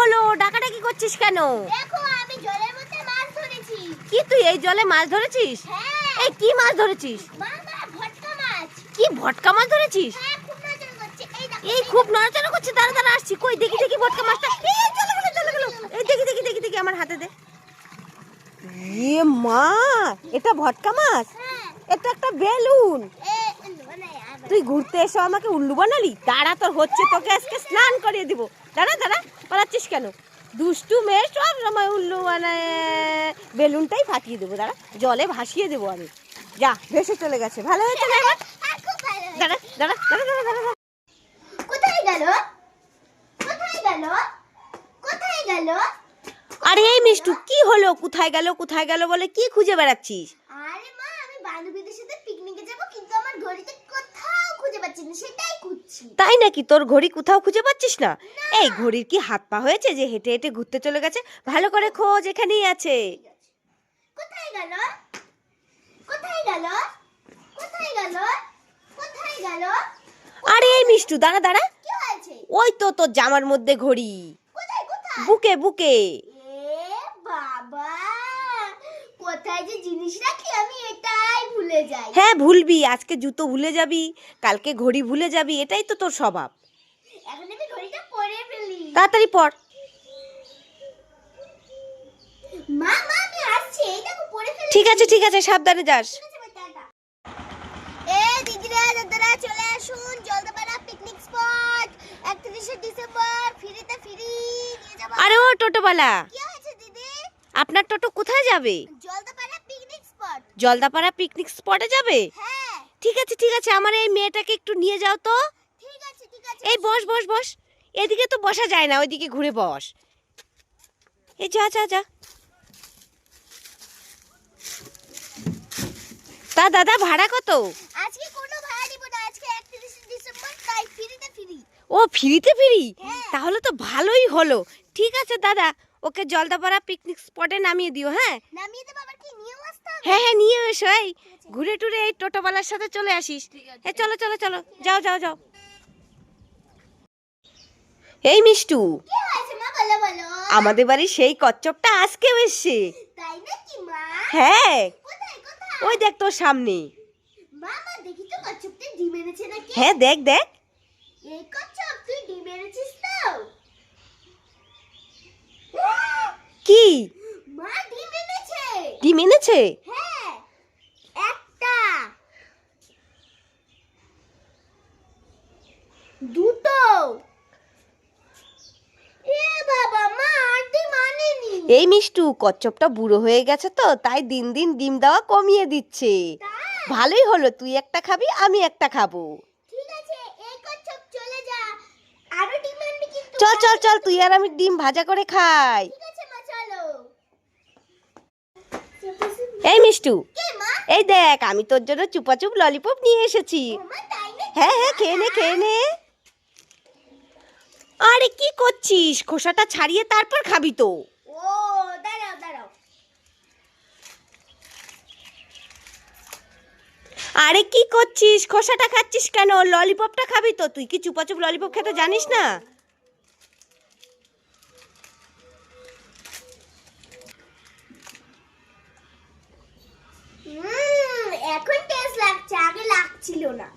হলো? ডাকাডাকি করছিস কেন? দেখো আমি জলের মধ্যে মাছ ধরেছি। কি তুই এই জলে মাছ ধরেছিস? হ্যাঁ। এই কি মাছ ধরেছিস? বাবা ভটকা মাছ। কি ভটকা মাছ ধরেছিস? হ্যাঁ খুব নজর করছে। এই দেখো এই খুব নড়াচড়া করছে দাঁড়া দাঁড়া আসছি। কই দেখি দেখি ভটকা মাছটা। এই চলে গেল চলে গেল। এই দেখি দেখি দেখি দেখি আমার হাতে দে। এ মা এটা ভটকা মাছ? হ্যাঁ। এটা একটা বেলুন। তুই ঘুরতে এসে আমাকে উল্লু বানালি? দাঁড়া তোর হচ্ছে তোকে আজকে স্নান করিয়ে দিব। দাঁড়া দাঁড়া পালাচ্ছিস কেন? দুষ্টু মেয়ে সব সময় উল্লু বানায়। বেলুনটাই ফাটিয়ে দেবো দাঁড়া জলে ভাসিয়ে দেবো আমি। যা ভেসে চলে গেছে। ভালো হয়েছে ভালো হয়েছে। দাঁড়া দাঁড়া দাঁড়া দাঁড়া দাঁড়া দাঁড়া। কোথায় গেল? কোথায় গেল? কোথায় গেল? আরে এই মিষ্টু কি হলো? কোথায় গেল কোথায় গেল বলে কি খুঁজে বেড়াচ্ছিস? আরে মা আমি বান্ধবীদের সাথে পিকনিকে যাব কিন্তু ঘড়িতে কোথাও খুঁজে পাচ্ছি না সেটাই খুঁজছি। তাই নাকি? তোর ঘড়ি কোথাও খুঁজে পাচ্ছিস না? এই ঘড়ির কি হাত পা হয়েছে যে হেঁটে হেঁটে ঘুরতে চলে গেছে? ভালো করে খোঁজ এখানেই আছে। কোথায় গেল? কোথায় গেল? কোথায় গেল? কোথায় গেল? আরে এই মিষ্টু দাঁড়া দাঁড়া। কি হয়েছে? ওই তো তোর জামার মধ্যে ঘড়ি। কোথায় কোথায়? বুকে বুকে এ বাবা কোথায় যে জিনিস রাখি আমি এটাই ভুলে যাই। হ্যাঁ ভুলবি আজকে জুতো ভুলে যাবি কালকে ঘড়ি ভুলে যাবি এটাই তো তোর স্বভাব। এখন আমি ঘড়িটা পরে ফেলি। তাড়াতাড়ি পর। মা মা আমি আসছি এই দেখো পরে ফেলি ঠিক আছে ঠিক আছে সাবধানে যাস। এ দিদিরা দাদারা চলে আসুন জলদাপাড়া পিকনিক স্পট একত্রিশে ডিসেম্বর ফ্রিতে ফ্রি নিয়ে যাব। আরে ও দিদি আপনার টোটো কোথায় যাবে? জলদাপাড়া পিকনিক জলদাপাড়া পিকনিক স্পটে যাবে? হ্যাঁ। ঠিক আছে ঠিক আছে আমার এই মেয়েটাকে একটু নিয়ে যাও তো। এই বস বস বস। এদিকে তো বসা যায় না ওইদিকে ঘুরে বস। এই যা যা যা। তা দাদা ভাড়া কত? আজকে কোনো ভাড়া দিব না আজকে একত্রিশে ডিসেম্বর তাই ফ্রিতে ফ্রি। ও ফ্রিতে ফ্রি? হ্যাঁ। তাহলে তো ভালোই হলো। ঠিক আছে দাদা। ওকে জলদাপাড়া পিকনিক স্পটে নামিয়ে দিও হ্যাঁ? নামিয়ে দেবো আবার কি নিয়েও আসতে হবে? হ্যাঁ হ্যাঁ নিয়ে এসো এই ঘুরে টুরে এই টোটোওয়ালার সাথে চলে আসিস। হ্যাঁ চলো চলো চলো। যাও যাও যাও। এই মিষ্টু। কি হয়েছে মা? বলো বলো। আমাদের বাড়ির সেই কচ্ছপটা আজকে এসছে। তাই নাকি মা? হ্যাঁ। কোথায় কোথায়? ওই দেখ তোর সামনে। মা মা দেখি তো কচ্ছপটা ডিম এনেছে নাকি? হ্যাঁ দেখ দেখ। এই কচ্ছপ তুই ডিম এনেছিস তো? কি? মা ডিম এনেছে। ডিম এনেছে? হ্যাঁ একটা। দুটো। এ বাবা মা আর ডিম আনেনি। এই মিষ্টু কচ্ছপটা বুড়ো হয়ে গেছে তো তাই দিন দিন ডিম দেওয়া কমিয়ে দিচ্ছে। ভালোই হলো তুই একটা খাবি আমি একটা খাব। চল চল চল তুই আর আমি ডিম ভাজা করে খাই ঠিক আছে মা চলো এই মিষ্টু। এই দেখ আমি তোর জন্য চুপাচুপ ললিপপ নিয়ে এসেছি। হ্যাঁ হ্যাঁ খেয়ে নে খেয়ে নে। আরে কি করছিস? খোসাটা ছাড়িয়ে তারপর খাবি তো। আরে কি করছিস? খোসাটা খাচ্ছিস কেন? ললিপপটা খাবি তো। তুই কি চুপাচুপ ললিপপ খেতে জানিস না? হুম এখন টেস্ট লাগছে আগে লাগছিল না লাইক